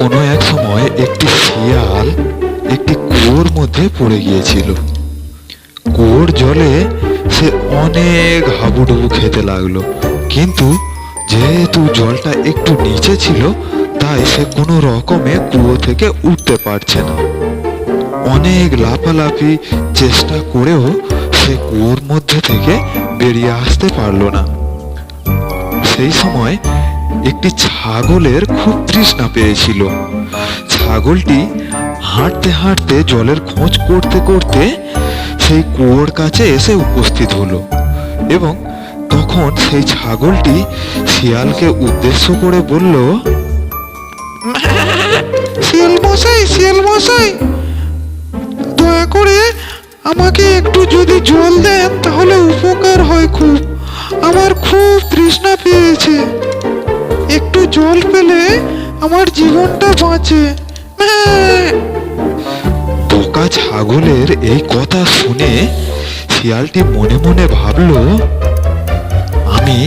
কোনো এক সময় একটি শিয়াল একটি কুয়োর মধ্যে পড়ে গিয়েছিল। কুয়োর জলে সে অনেক হাবুডুবু খেতে লাগল। কিন্তু যেহেতু জলটা একটু নিচে ছিল, তাই সে কোনো রকমে কুয়ো থেকে উঠতে পারছে না। অনেক লাফালাফি চেষ্টা করেও সে কুয়োর মধ্যে থেকে বেরিয়ে আসতে পারল না। সেই সময় একটি ছাগলের খুব তৃষ্ণা পেয়েছিল। ছাগলটি হাঁটতে হাঁটতে জলের খোঁজ করতে করতে সেই কুয়োর কাছে এসে উপস্থিত হলো এবং তখন সেই ছাগলটি শিয়ালকে উদ্দেশ্য করে বলল, শিয়াল মশাই শিয়াল মশাই, দয়া করে আমাকে একটু যদি জল দেন তাহলে জল পেলে আমার জীবনটা বাঁচে। বোকা ছাগলের এই কথা শুনে শিয়ালটি মনে মনে ভাবলো, আমি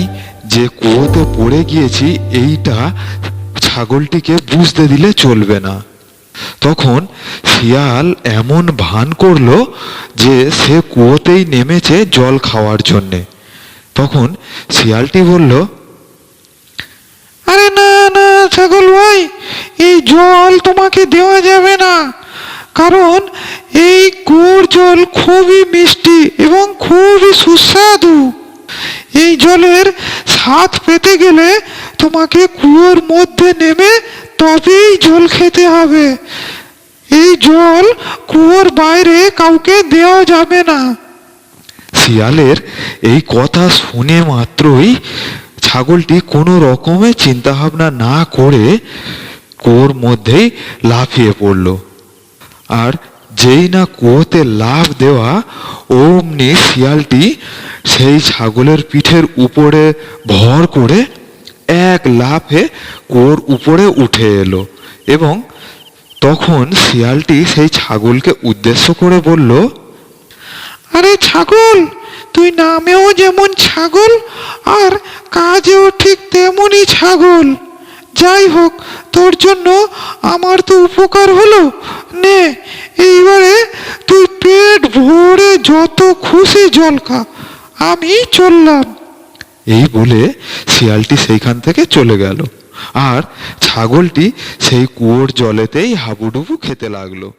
যে কুয়োতে পড়ে গিয়েছি, এইটা ছাগলটিকে বুঝতে দিলে চলবে না। তখন শিয়াল এমন ভান করল যে সে কুয়োতেই নেমেছে জল খাওয়ার জন্যে। তখন শিয়ালটি বলল আরে না না ছাগল ভাই এই জল তোমাকে দেওয়া যাবে না। কারণ এই কুয়োর জল খুবই মিষ্টি এবং খুবই সুস্বাদু। এই জলের স্বাদ পেতে গেলে তোমাকে কুয়োর মধ্যে নেমে তবেই জল খেতে হবে। এই জল কুয়োর বাইরে কাউকে দেওয়া যাবে না। শিয়ালের এই কথা শুনে মাত্রই ছাগলটি কোনো রকমে চিন্তা ভাবনা না করে কুয়োর মধ্যেই লাফিয়ে পড়ল। আর যেই না কুয়োতে লাফ দেওয়া, অমনি শিয়ালটি সেই ছাগলের পিঠের উপরে ভর করে এক লাফে কুয়োর উপরে উঠে এলো এবং তখন শিয়ালটি সেই ছাগলকে উদ্দেশ্য করে বলল, আরে ছাগল, তুই নামেও যেমন ছাগল, আর কাজেও ঠিক তেমনই ছাগল। যাই হোক, তোর জন্য আমার তো উপকার হলো। নে, এইবারে তুই পেট ভরে যত খুশি জল খা আমি চললাম। এই বলে শিয়ালটি সেইখান থেকে চলে গেল। আর ছাগলটি সেই কুয়োর জলেতেই হাবুডুবু খেতে লাগল।